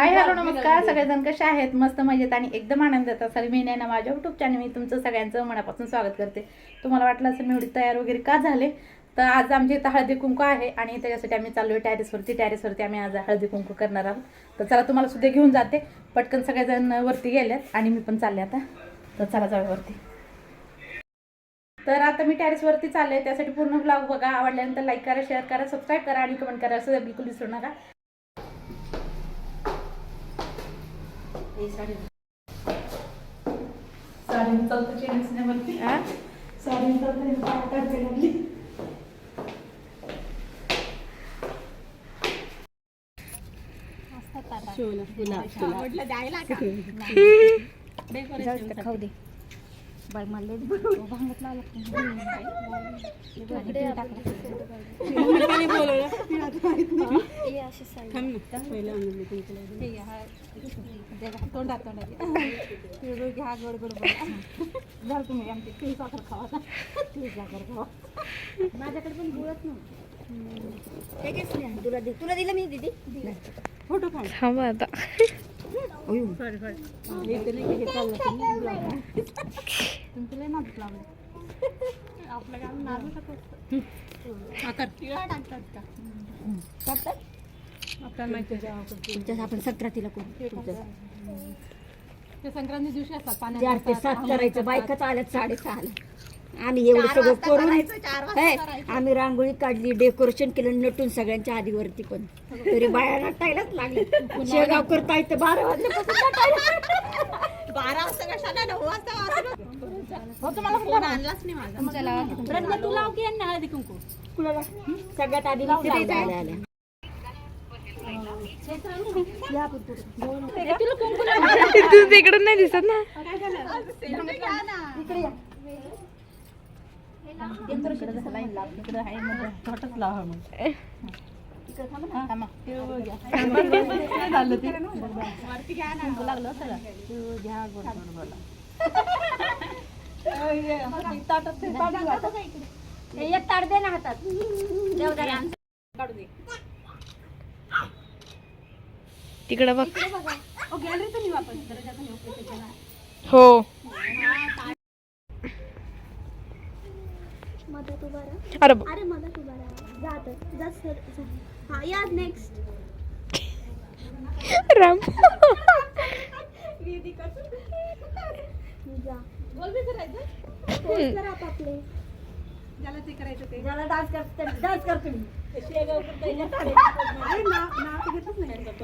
Hi hello नमस्कार. सगळेजण कसे आहेत? मस्त मजेत आणि एकदम आनंदात असाल. मी ना माझ्या युट्यूब चॅनल मी तुमचं सगळ्यांचं मनापासून स्वागत करते. तुम्हाला वाटलं असेल मी एवढी तयार वगैरे का झाले? तर आज आमच्या इथं हळदी कुंकू आहे आणि त्याच्यासाठी आम्ही चाललो आहे टॅरेसवरती टॅरेसवरती आम्ही आज हळदी कुंकू करणार आहोत. तर चला तुम्हाला सुद्धा घेऊन जाते. पटकन सगळेजण वरती गेल्यात आणि मी पण चालले आता. तर चला जाऊया वरती. तर आता मी टॅरेसवरती चालले त्यासाठी पूर्ण ब्लॉग बघा. आवडल्यानंतर लाईक करा शेअर करा सबस्क्राईब करा आणि कमेंट करा असं बिलकुल विसरू नका. काढते लागली खाऊ दे. बाय मला भांगत तोंडात तोंडात घ्या गोड गोड झालं तुम्ही आमची तीळ साखर खावा तीळ साखर खावा माझ्याकडे पण गुळच नव्हतं तुला तुला दिलं मी दिदी फ़ोटो काढ आता सॉरी सॉरी हे नाही हे चाललं तुमचं लय नाजूक लावलं आपलं काम नाजूकच असतं. आकार. तिळा टाकतात का? टाकतात? आपल्याला माहिती तुमच्या आपण संक्रांतीला करू ते संक्रांती दिवशी असतात चार ते सात करायचं बायकाच आल्यात साडेसहाला. आम्ही एवढं सगळं करून हे, आम्ही रांगोळी काढली डेकोरेशन केलं नटून सगळ्यांच्या आधीवरती पण. तरी बाया नटायलाच लागले शेगाव करता येतं बारा वाजल्यापासून नटायला. बारा वाजता कशाला? नऊ वाजता वाजता हो, तुम्हाला फोन आणलाच नाही माझा. प्रज्ञा तू लाव की यांना हळदी कुंकू. कुणाला? सगळ्यात आधी तिथे जायला. आल्या तुला कुंकू तू तिकडून नाही दिसत ना. इकडे या. छोटच लावा मग. एक ताट दे ना हातात देवदारी तिकडं बघ हो अरे अरे मदत हा या नेक्स्ट राम जा पोस्ट करा आपापले ज्याला ते करायचं ते. ज्याला डान्स करते डान्स करते मी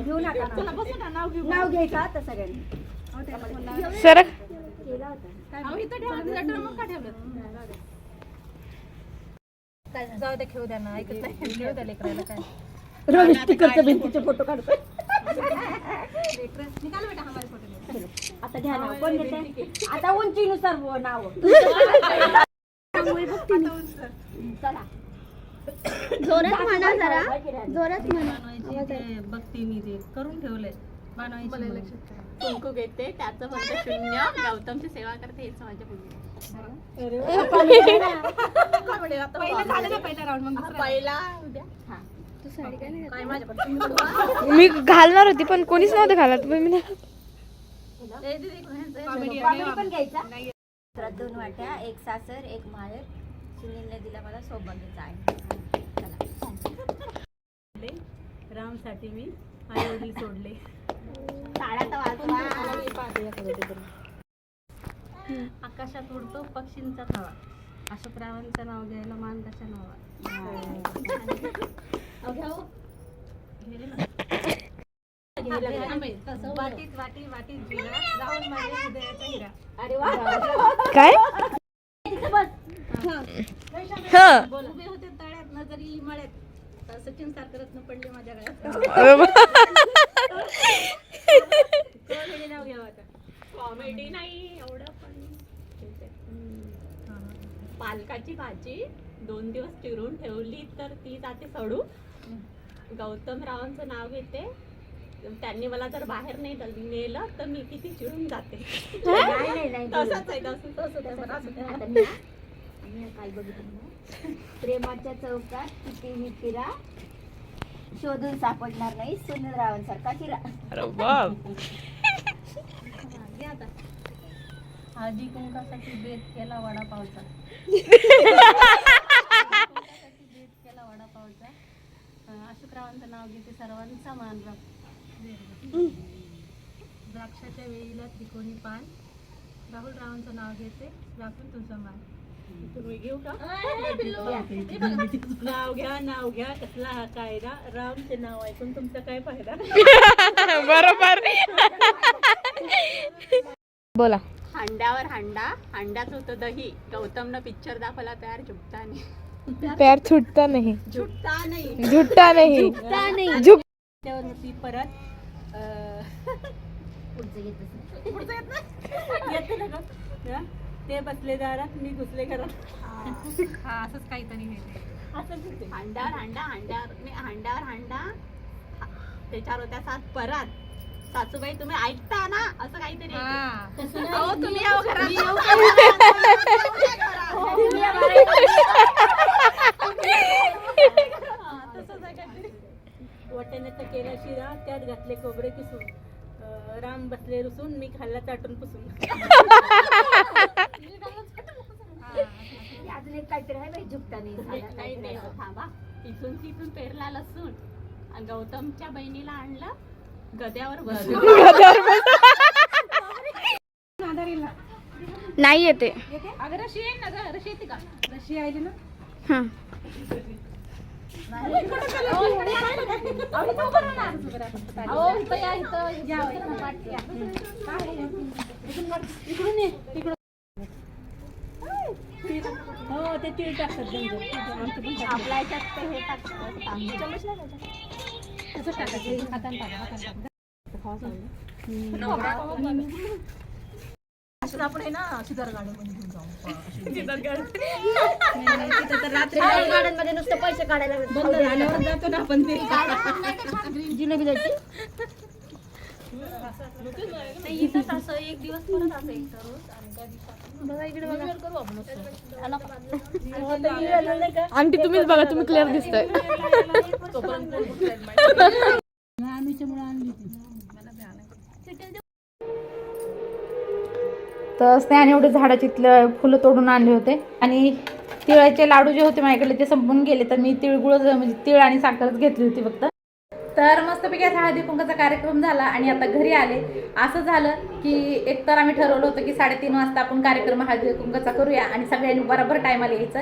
घेऊ नका नाव. बसू ना नाव घेऊ. नाव घ्यायचं आता सगळ्यांनी. सरक केला होता. अहो, इथं ठेवा तिला ड्रम का ठेवलं जाऊ द्या खेळू द्या ना. ऐकत नाही? खेळू द्या लेकरायला काय. रमेश तिकडच्या भिंतीचे फोटो काढतो निकाल बेटा हमारे फोटो ले. आता घ्या नाव कोण घेते आता उंचीनुसार बुवा नाव. चला. जोरात म्हणा जरा. जोरात म्हणा. बघते मी ते करून ठेवलंय. बनवायची कुंकू घेते त्याचं फक्त शून्य. गौतमची सेवा करते हेच माझ्या पहिला झालं ना पहिला राऊंड मग पहिला. उद्या. मी घालणार होती पण कोणीच नव्हतं घालत. मी नाही- कॉमेडी पण घ्यायचा? तर दोन वाट्या एक सासर एक माहेर. सुनीलने दिला मला सौभाग्याचा आहे. चला. रामसाठी मी आई वडील सोडले आकाशात उडतो पक्षींचा थवा अशोकरावांचं नाव घ्यायला मान कशा नावा काय? होते तळ्यात मळ्यात सचिन रत्न पडले माझ्या गळ्यात कॉमेडी आता कॉमेडी नाही एवढं पण पालकाची भाजी दोन दिवस चिरून ठेवली तर ती जाते सडू. गौतम रावांचं नाव घेते. त्यांनी मला जर बाहेर नाही दल- नेलं तर मी किती चिडून जाते. तसंच आहे काय बघितलं? प्रेमाच्या चौकात कितीही फिरा शोधून सापडणार नाही सुनील रावांसारखा बाप. हळदी कुंकासाठी बेत केला वडापावचा बेत केला वडापावचा अशोकरावांचं नाव घेते सर्वांचा मान राख. द्राक्षाच्या वेळीला त्रिकोणी पान. राहुल रावांचं नाव घेते. राखून तुझं मान. तुम्ही घेऊ का? नाव घ्या नाव घ्या. कसला हा कायदा? रामचे नाव ऐकून तुमचा काय फायदा? बरोबर. बोला. हांड्यावर हांडा. हांड्यात होतं दही. गौतमनं पिक्चर दाखवला प्यार झुकता नाही पैर छुटता नहीं। झुकता नाही। झुटता नहीं। झुक त्यावर होती परत अं, पुढचं येत नाही? येतं ना गं? हा? ते बसले दारात मी घुसले घरात. असंच काहीतरी असंच हांड्यावर हांडा हांड्यावर मी हांड्यावर हांडा. हा, त्याच्यावर होत्या सात परत. सासूबाई तुम्ही ऐकता ना? असं काहीतरी आहे. तसं नाही. अहो, तुम्ही घरात. हा, तसंच आहे काहीतरी. वाटाण्याचं केला शिरा त्यात घातले खोबरे किसून अं, राम बसले रुसून मी खाल्ला चाटून पुसून. अजून एक काहीतरी आहे बाई झुकता नाही नाही आहे. हो, थांबा इथून तिथून पेरला लसूण. आणि गौतमच्या बहिणीला आणलं गद्यावर बसून नाही येते. अगं रशी येईल ना ग? रशी येते का? रशी आली ना हा. हो ते तीळ टाकतात आपल्या याच्यात ते हे टाकतात तांदूळ. टाकायचं हाताने टाका हाताने टाका रात्री गार्डनमध्ये नुसतं पैसे काढायला जातो ना आपण ते जिलेबी द्यायची असं एक दिवस परत असं एक करू आपण आंटी तुम्हीच बघा तुम्ही क्लिअर दिसतोय. तर स्नेहाने एवढे झाडाची तिथलं फुलं तोडून आणले होते. आणि तिळाचे लाडू जे होते माझ्याकडे ते संपून गेले. तर मी तिळगुळ म्हणजे तिळ आणि साखरच घेतली होती फक्त. तर मस्तपैकी असा हळदी कुंकाचा कार्यक्रम झाला आणि आता घरी आले. असं झालं की एकतर आम्ही ठरवलं होतं की साडेतीन वाजता आपण कार्यक्रम हळदी कुंकाचा करूया आणि सगळ्यांनी बरोबर टायमाला यायचं.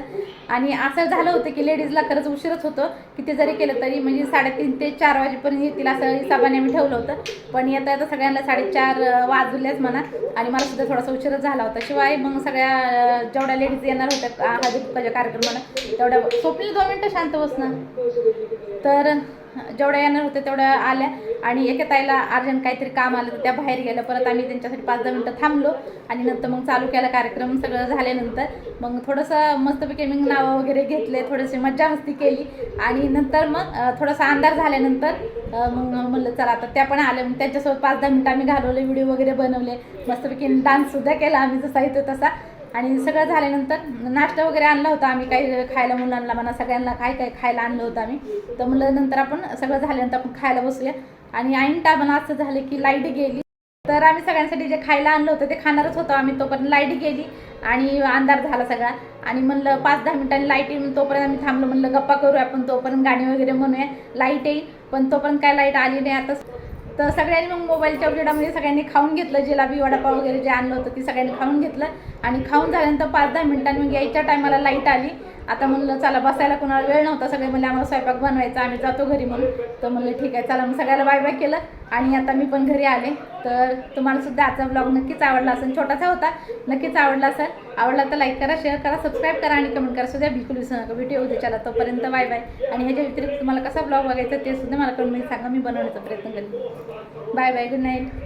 आणि असं झालं होतं की लेडीजला खरंच उशीरच होतं. किती जरी केलं तरी म्हणजे साडेतीन ते चार वाजेपर्यंत येतील असं हिसाबाने आम्ही ठेवलं होतं. पण येता येता सगळ्यांना साडेचार अं, वाजलेच म्हणा. आणि मला सुद्धा थोडासा उशीरच झाला होता. शिवाय मग सगळ्या जेवढ्या लेडीज येणार होत्या हळदी कुंकाच्या कार्यक्रमाला तेवढ्या स्वप्नील दोन मिनटं शांत बसणं तर जेवढ्या येणार होत्या तेवढ्या आल्या. आणि एका ताईला अर्जंट काहीतरी काम आलं तर त्या बाहेर गेलं परत आम्ही त्यांच्यासाठी पाच दहा मिनटं थांबलो. आणि नंतर मग चालू केला कार्यक्रम. सगळं झाल्यानंतर मग थोडंसं मस्तपैकी मी नावं वगैरे घेतले. थोडीशी मज्जा मस्ती केली. आणि नंतर मग थोडासा अंधार झाल्यानंतर मग म्हणलं चला आता त्या पण आल्या. मग त्यांच्यासोबत पाच दहा मिनटं आम्ही घालवले व्हिडिओ वगैरे बनवले. मस्तपैकी डान्ससुद्धा केला आम्ही जसा येतो तसा. आणि सगळं झाल्यानंतर नाश्ता वगैरे आणला होता आम्ही काही खायला मुलांना म्हणा सगळ्यांना काय काय खायला आणलं होतं आम्ही. तर म्हणलं नंतर आपण सगळं झाल्यानंतर आपण खायला बसूया. आणि ऐन टायमाला असं झालं की लाइट गेली. तर आम्ही सगळ्यांसाठी जे खायला आणलं होतं ते खाणारच होतो आम्ही तोपर्यंत लाइट गेली आणि अंधार झाला सगळा. आणि म्हणलं पाच दहा मिनिटांनी लाइट येईल तोपर्यंत आम्ही थांबलो म्हणलं गप्पा करू आपण तोपर्यंत गाणी वगैरे म्हणूया. लाइट येईल पण तोपर्यंत काय लाइट आली नाही आता तर सगळ्यांनी मग मोबाईलच्या उजेडामध्ये सगळ्यांनी खाऊन घेतलं जिलाबी वडापाव वगैरे जे आणलं होतं ते सगळ्यांनी खाऊन घेतलं. आणि खाऊन झाल्यानंतर पाच दहा मिनिटांनी मग यायच्या टायमाला लाइट आली. आता म्हणलं चला बसायला कोणाला वेळ नव्हता सगळे म्हणले आम्हाला स्वयंपाक बनवायचा आम्ही जातो घरी म्हणून. तर म्हणलं ठीक आहे चला. मग सगळ्याला बाय बाय केलं. आणि आता मी पण घरी आले. तर तुम्हाला सुद्धा आजचा ब्लॉग नक्कीच आवडला असेल छोटासा होता नक्कीच आवडला असेल. आवडला तर लाईक करा शेअर करा सबस्क्राईब करा आणि कमेंट करा. सुद्धा बिलकुल विसरू नका. व्हिडिओ उद्या चला तोपर्यंत बाय बाय आणि ह्याच्या व्यतिरिक्त तुम्हाला कसा ब्लॉग बघायचा ते सुद्धा मला कमेंट सांगा. मी बनवण्याचा प्रयत्न करेन. Bye bye good night